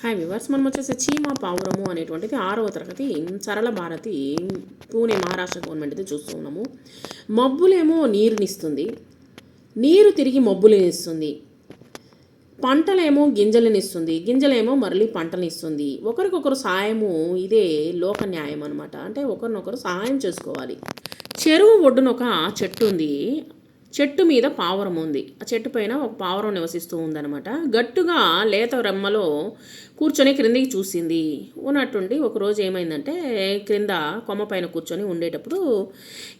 Hi viewers మనం వచ్చేసి చీమా పావురము అనేటువంటిది ఆరవ తరగతి సరళ భారతి పూణే మహారాష్ట్ర గవర్నమెంట్ది చూస్తూ ఉన్నాము. మబ్బులేమో నీరునిస్తుంది. నీరు తిరిగి మబ్బులనిస్తుంది. పంటలేమో గింజలనిస్తుంది. గింజలేమో మరలి పంటనిస్తుంది ఒకరికొకరు సాయము ఇదే లోక న్యాయం అనమాట అంటే ఒకరినొకరు సహాయం చేసుకోవాలి. చెరువు ఒడ్డున ఒక చెట్టు ఉంది. చెట్టు మీద పావురం ఉంది. ఆ చెట్టు పైన ఒక పావురం నివసిస్తూ ఉందన్నమాట. గట్టుగా లేత రెమ్మలో కూర్చొని క్రిందికి చూసింది. ఉన్నట్టుండి ఒకరోజు ఏమైందంటే క్రింద కొమ్మ పైన కూర్చొని ఉండేటప్పుడు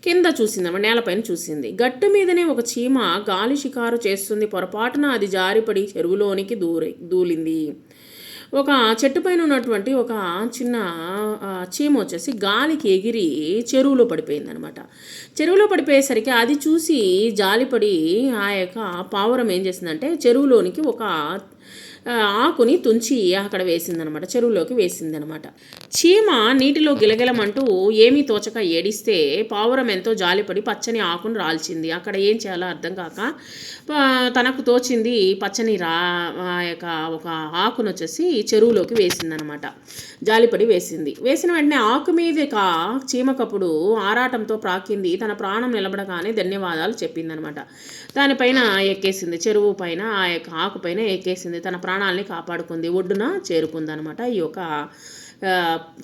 కింద చూసింది అన్నమాట నేలపైన చూసింది. గట్టు మీదనే ఒక చీమ గాలి షికారు చేస్తుంది పొరపాటున అది జారిపడి చెరువులోనికి దూరి దూలింది. ఒక చెట్టు పైన ఉన్నటువంటి ఒక చిన్న చీమ వచ్చేసి గాలికి ఎగిరి చెరువులో పడిపోయింది అనమాట చెరువులో పడిపోయేసరికి అది చూసి జాలిపడి ఆ యొక్క పావురం ఏం చేసిందంటే చెరువులోనికి ఒక ఆకుని తుంచి అక్కడ వేసిందనమాట చెరువులోకి వేసిందనమాట. చీమ నీటిలో గిలగిలమంటూ ఏమీ తోచక ఏడిస్తే పావురం ఎంతో జాలిపడి పచ్చని ఆకును రాల్చింది. అక్కడ ఏం చేయాలో అర్థం కాక తనకు తోచింది పచ్చని రా ఆ యొక్క ఒక ఆకును వచ్చేసి చెరువులోకి వేసిందనమాట. జాలిపడి వేసింది. వేసిన వెంటనే ఆకు మీదే కా చీమకప్పుడు ఆరాటంతో ప్రాకింది. తన ప్రాణం నిలబడగానే ధన్యవాదాలు చెప్పిందనమాట. దానిపైన ఎక్కేసింది చెరువు పైన ఆ యొక్క ఆకు పైన ఎక్కేసింది. తన ప్రాణాలని కాపాడుకుంది ఒడ్డున చేరుకుందనమాట. ఈ యొక్క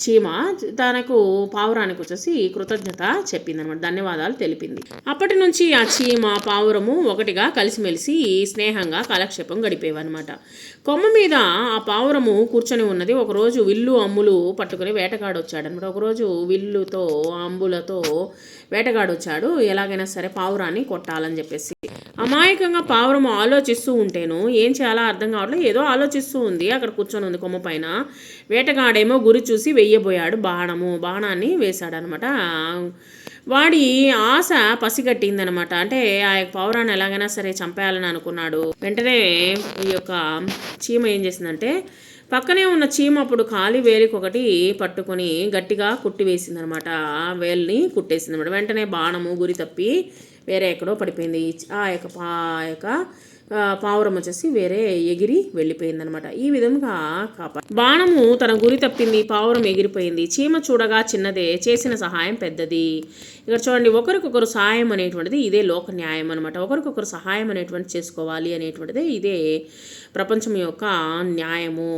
చీమ తనకు పావురానికి వచ్చేసి కృతజ్ఞత చెప్పిందనమాట ధన్యవాదాలు తెలిపింది. అప్పటి నుంచి ఆ చీమ పావురము ఒకటిగా కలిసిమెలిసి స్నేహంగా కాలక్షేపం గడిపేవన్నమాట. కొమ్మ మీద ఆ పావురము కూర్చొని ఉన్నది. ఒకరోజు విల్లు అమ్ములు పట్టుకుని వేటగాడొచ్చాడనమాట. ఒకరోజు విల్లుతో అంబులతో వేటగాడొచ్చాడు. ఎలాగైనా సరే పావురాన్ని కొట్టాలని చెప్పేసి అమాయకంగా పావురం ఆలోచిస్తూ ఉంటేను ఏం చేయాలో అర్థం కావట్లేదు. ఏదో ఆలోచిస్తూ ఉంది. అక్కడ కూర్చొని ఉంది కొమ్మ పైన. వేటగాడేమో గురి చూసి వెయ్యబోయాడు బాణము. బాణాన్ని వేశాడనమాట. వాడి ఆశ పసిగట్టిందనమాట. అంటే ఆ యొక్క పౌరాన్ని ఎలాగైనా సరే చంపేయాలని అనుకున్నాడు. వెంటనే ఈ యొక్క చీమ ఏం చేసిందంటే పక్కనే ఉన్న చీమ అప్పుడు ఖాళీ వేలికి ఒకటి పట్టుకొని గట్టిగా కుట్టి వేసిందనమాట ఆ వేల్ని కుట్టేసిందనమాట. వెంటనే బాణము గురి తప్పి వేరే ఎక్కడో పడిపోయింది. ఆ యొక్క పా ఆ యొక్క పావురం వచ్చేసి వేరే ఎగిరి వెళ్ళిపోయిందనమాట. ఈ విధంగా కాపా బాణము తన గురి తప్పింది పావురం ఎగిరిపోయింది. చీమ చూడగా చిన్నదే చేసిన సహాయం పెద్దది. ఇక్కడ చూడండి ఒకరికొకరు సహాయం అనేటువంటిది ఇదే లోక న్యాయం అనమాట. ఒకరికొకరు సహాయం అనేటువంటి చేసుకోవాలి అనేటువంటిది ఇదే ప్రపంచం యొక్క న్యాయము.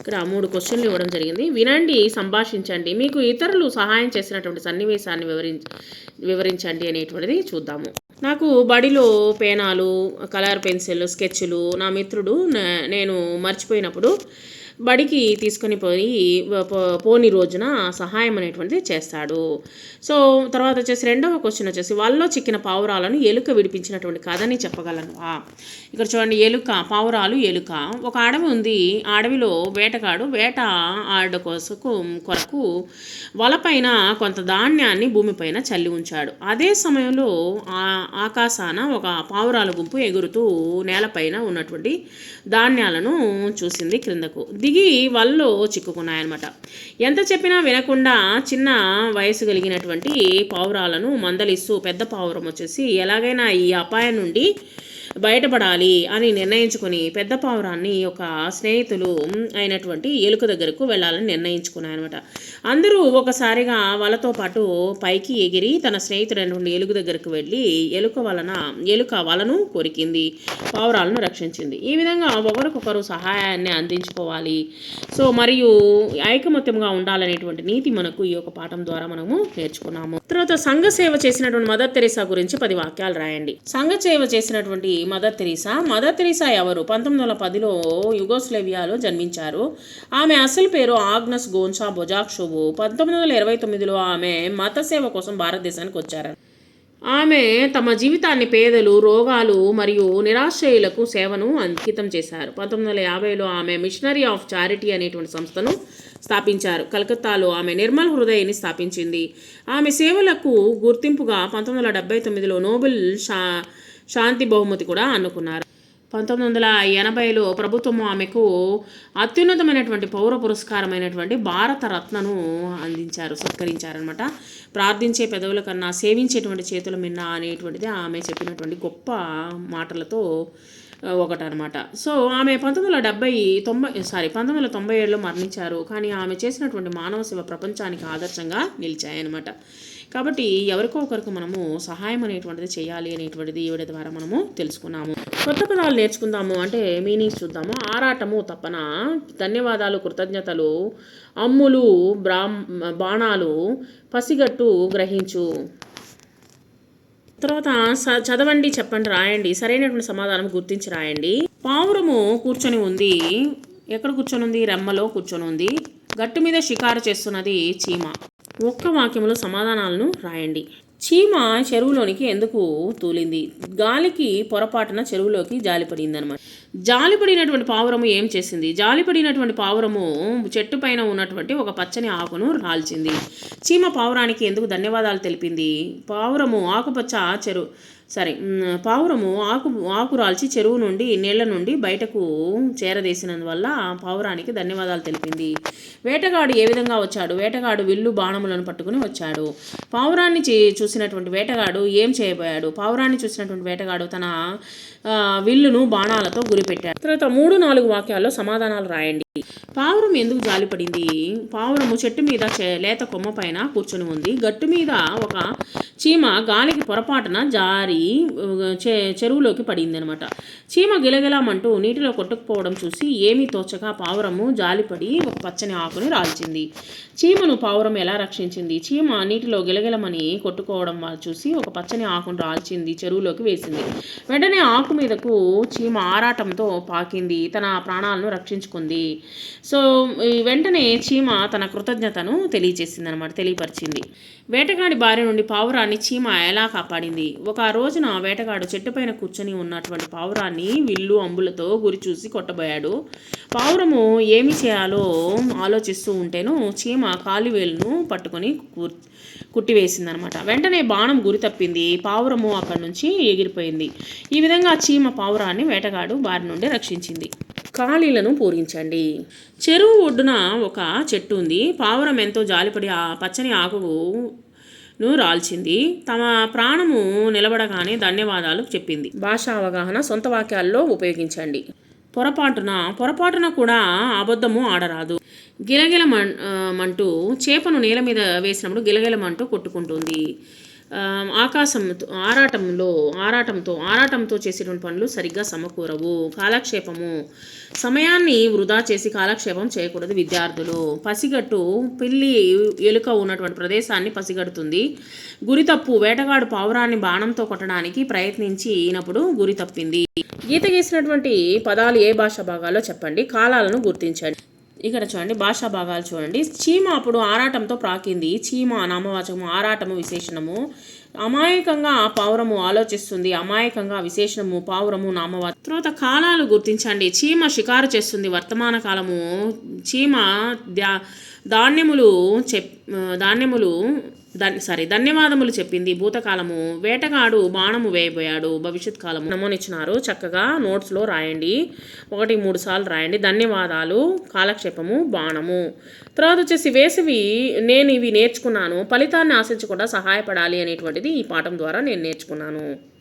ఇక్కడ మూడు క్వశ్చన్లు ఇవ్వడం జరిగింది. వినండి సంభాషించండి. మీకు ఇతరులు సహాయం చేసినటువంటి సన్నివేశాన్ని వివరించి వివరించండి అనేటువంటిది చూద్దాము. నాకు బడిలో పేనాలు కలర్ పెన్సిల్ స్కెచ్లు నా మిత్రుడు నేను మర్చిపోయినప్పుడు బడికి తీసుకొని పోయి పో- పోని రోజున సహాయం అనేటువంటిది చేస్తాడు. సో తర్వాత వచ్చేసి రెండవ క్వశ్చన్ వచ్చేసి వాళ్ళలో చిక్కిన పావురాలను ఎలుక విడిపించినటువంటి కథని చెప్పగలనువా? ఇక్కడ చూడండి ఎలుక పావురాలు ఎలుక. ఒక అడవి ఉంది. ఆ అడవిలో వేటగాడు వేట ఆడ కోసం కొరకు వలపైన కొంత ధాన్యాన్ని భూమిపైన చల్లి ఉంచాడు. అదే సమయంలో ఆ ఆకాశాన ఒక పావురాల గుంపు ఎగురుతూ నేలపైన ఉన్నటువంటి ధాన్యాలను చూసింది క్రిందకు. దిగి వలలో చిక్కుకున్నాయన్నమాట. ఎంత చెప్పినా వినకుండా చిన్న వయసు కలిగినటువంటి పావురాలను మందలిస్తూ పెద్ద పావురం వచ్చేసి ఎలాగైనా ఈ అపాయం నుండి బయటపడాలి అని నిర్ణయించుకొని పెద్ద పావురాన్ని ఒక స్నేహితులు అయినటువంటి ఎలుక దగ్గరకు వెళ్ళాలని నిర్ణయించుకున్నాయన్నమాట అందరూ ఒకసారిగా వలతో పాటు పైకి ఎగిరి తన స్నేహితుడైనటువంటి ఎలుక దగ్గరకు వెళ్ళి ఎలుక వలన ఎలుక వలను కొరికింది పావురాలను రక్షించింది. ఈ విధంగా ఒకరికొకరు సహాయాన్ని అందించుకోవాలి. సో మరియు ఐకమత్యంగా ఉండాలనేటువంటి నీతి మనకు ఈ యొక్క పాఠం ద్వారా మనము నేర్చుకున్నాము. తర్వాత సంఘ సేవ చేసినటువంటి మదర్ తెరీసా గురించి పది వాక్యాలు రాయండి. సంఘ సేవ చేసినటువంటి మదర్ తెరీసా మదర్ తెరీసా ఎవరు? పంతొమ్మిది వందల పదిలో యుగోస్లేవియాలో జన్మించారు. ఆమె అసలు పేరు ఆగ్నస్ గోన్సా బొజాక్షోవు. పంతొమ్మిది వందల ఇరవై తొమ్మిదిలో ఆమె మత సేవ కోసం భారతదేశానికి వచ్చారు. ఆమె తమ జీవితాన్ని పేదలు రోగాలు మరియు నిరాశ్రయులకు సేవను అంకితం చేశారు. పంతొమ్మిది వందల యాభైలో ఆమె మిషనరీ ఆఫ్ చారిటీ అనేటువంటి సంస్థను స్థాపించారు. కలకత్తాలో ఆమె నిర్మల్ హృదయని స్థాపించింది. ఆమె సేవలకు గుర్తింపుగా పంతొమ్మిది వందల డెబ్బై తొమ్మిదిలో నోబెల్ షా శాంతి బహుమతి కూడా అందుకున్నారు. పంతొమ్మిది వందల ఎనభైలో ప్రభుత్వం ఆమెకు అత్యున్నతమైనటువంటి పౌర పురస్కారమైనటువంటి భారత రత్నను అందించారు సత్కరించారనమాట ప్రార్థించే పెదవుల కన్నా సేవించేటువంటి చేతుల మిన్న అనేటువంటిది ఆమె చెప్పినటువంటి గొప్ప మాటలతో ఒకటనమాట సో ఆమె పంతొమ్మిది వందల డెబ్బై తొంభై సారీ పంతొమ్మిది వందల తొంభై ఏడులో మరణించారు. కానీ ఆమె చేసినటువంటి మానవ సేవ ప్రపంచానికి ఆదర్శంగా నిలిచాయన్నమాట. కాబట్టి ఎవరికో ఒకరికి మనము సహాయం అనేటువంటిది చేయాలి అనేటువంటిది ఈవిడ ద్వారా మనము తెలుసుకున్నాము. కొత్త పదాలు నేర్చుకుందాము అంటే మీనింగ్స్ చూద్దాము. ఆరాటము తప్పన ధన్యవాదాలు కృతజ్ఞతలు అమ్ములు బ్రాహ్మ బాణాలు పసిగట్టు గ్రహించు. తర్వాత చదవండి చెప్పండి రాయండి. సరైనటువంటి సమాధానం గుర్తించి రాయండి. పావురము కూర్చొని ఉంది. ఎక్కడ కూర్చొని ఉంది రెమ్మలో కూర్చొని ఉంది గట్టు మీద షికారు చేస్తున్నది చీమ. ఒక్క వాక్యంలో సమాధానాలను రాయండి. చీమ చెరువులోనికి ఎందుకు తూలింది? గాలికి పొరపాటున చెరువులోకి జాలిపడింది అనమాట జాలిపడినటువంటి పావురము ఏం చేసింది? జాలిపడినటువంటి పావురము చెట్టు పైన ఉన్నటువంటి ఒక పచ్చని ఆకును రాల్చింది. చీమ పావురానికి ఎందుకు ధన్యవాదాలు తెలిపింది? పావురము ఆకుపచ్చ చెరువు సరే పావురము ఆకు ఆకు రాల్చి చెరువు నుండి నీళ్ళ నుండి బయటకు చేరదేసినందువల్ల పావురానికి ధన్యవాదాలు తెలిపింది. వేటగాడు ఏ విధంగా వచ్చాడు? వేటగాడు విల్లు బాణములను పట్టుకుని వచ్చాడు. పావురాన్ని చే- చూసినటువంటి వేటగాడు ఏం చేయబోయాడు? పావురాన్ని చూసినటువంటి వేటగాడు తన విల్లును బాణాలతో గురిపెట్టాడు. తర్వాత మూడు నాలుగు వాక్యాల్లో సమాధానాలు రాయండి. పావురం ఎందుకు జాలిపడింది? పావురము చెట్టు మీద లేత కొమ్మ పైన కూర్చొని ఉంది. గట్టు మీద ఒక చీమ గాలికి పొరపాటున జారి చెరువులోకి పడింది అనమాట చీమ గిలగిలామంటూ నీటిలో కొట్టుకుపోవడం చూసి ఏమీ తోచక పావురము జాలిపడి ఒక పచ్చని ఆకుని రాల్చింది. చీమను పావురం ఎలా రక్షించింది? చీమ నీటిలో గిలగిలమని కొట్టుకోవడం చూసి ఒక పచ్చని ఆకును రాల్చింది చెరువులోకి వేసింది. వెంటనే ఆకు మీదకు చీమ ఆరాటంతో పాకింది. తన ప్రాణాలను రక్షించుకుంది. సో ఈ వెంటనే చీమ తన కృతజ్ఞతను తెలియజేసింది అనమాట తెలియపరిచింది. వేటగాడి బారి నుండి పావురాన్ని చీమ ఎలా కాపాడింది? ఒక రోజున వేటగాడు చెట్టుపైన కూర్చొని ఉన్నటువంటి పావురాన్ని విల్లు అంబులతో గురి చూసి కొట్టబోయాడు. పావురము ఏమి చేయాలో ఆలోచిస్తూ ఉంటేను చీమ కాలివేలును పట్టుకొని కూర్ కుట్టివేసిందనమాట. వెంటనే బాణం గురి తప్పింది. పావురము అక్కడి నుంచి ఎగిరిపోయింది. ఈ విధంగా చీమ పావురాన్ని వేటగాడు బారి నుండి రక్షించింది. ఖాళీలను పూరించండి. చెరువు ఒడ్డున ఒక చెట్టు ఉంది. పావురం ఎంతో జాలిపడి ఆ పచ్చని ఆకును రాల్చింది. తమ ప్రాణము నిలబడగానే ధన్యవాదాలు చెప్పింది. భాష అవగాహన సొంత వాక్యాల్లో ఉపయోగించండి. పొరపాటున పొరపాటున కూడా అబద్ధము ఆడరాదు. గిలగిలమంటూ చేపను నేల మీద వేసినప్పుడు గిలగిలమంటూ కొట్టుకుంటుంది. ఆకాశంతో ఆరాటంలో ఆరాటంతో ఆరాటంతో చేసేటువంటి పనులు సరిగ్గా సమకూరవు. కాలక్షేపము. సమయాన్ని వృధా చేసి కాలక్షేపం చేయకూడదు విద్యార్థులు. పసిగట్టు పిల్లి ఎలుక ఉన్నటువంటి ప్రదేశాన్ని పసిగడుతుంది. గురి తప్పు వేటగాడు పావురాన్ని బాణంతో కొట్టడానికి ప్రయత్నించినప్పుడు గురి తప్పింది. గీత గీసినటువంటి పదాలు ఏ భాష భాగాల్లో చెప్పండి? కాలాలను గుర్తించండి. ఇక్కడ చూడండి భాషా భాగాలు చూడండి. చీమ అప్పుడు ఆరాటంతో ప్రాకింది. చీమ నామవాచకము ఆరాటము విశేషణము. అమాయకంగా ఆ పావురము ఆలోచిస్తుంది. అమాయకంగా విశేషణము పావురము నామవా తర్వాత కాలాలు గుర్తించండి. చీమ షికారు చేస్తుంది. వర్తమాన కాలము చీమ ధాన్యములు చెప్ ధాన్యములు దాన్ని సారీ ధన్యవాదములు చెప్పింది భూతకాలము. వేటగాడు బాణము వేయబోయాడు. భవిష్యత్ కాలము. నమోనిచ్చినారు. చక్కగా నోట్స్లో రాయండి. ఒకటి మూడు సార్లు రాయండి. ధన్యవాదాలు. కాలక్షేపము బాణము. తర్వాత వచ్చేసి వేసవి నేను ఇవి నేర్చుకున్నాను. ఫలితాన్ని ఆశించకుండా సహాయపడాలి అనేటువంటిది ఈ పాఠం ద్వారా నేను నేర్చుకున్నాను.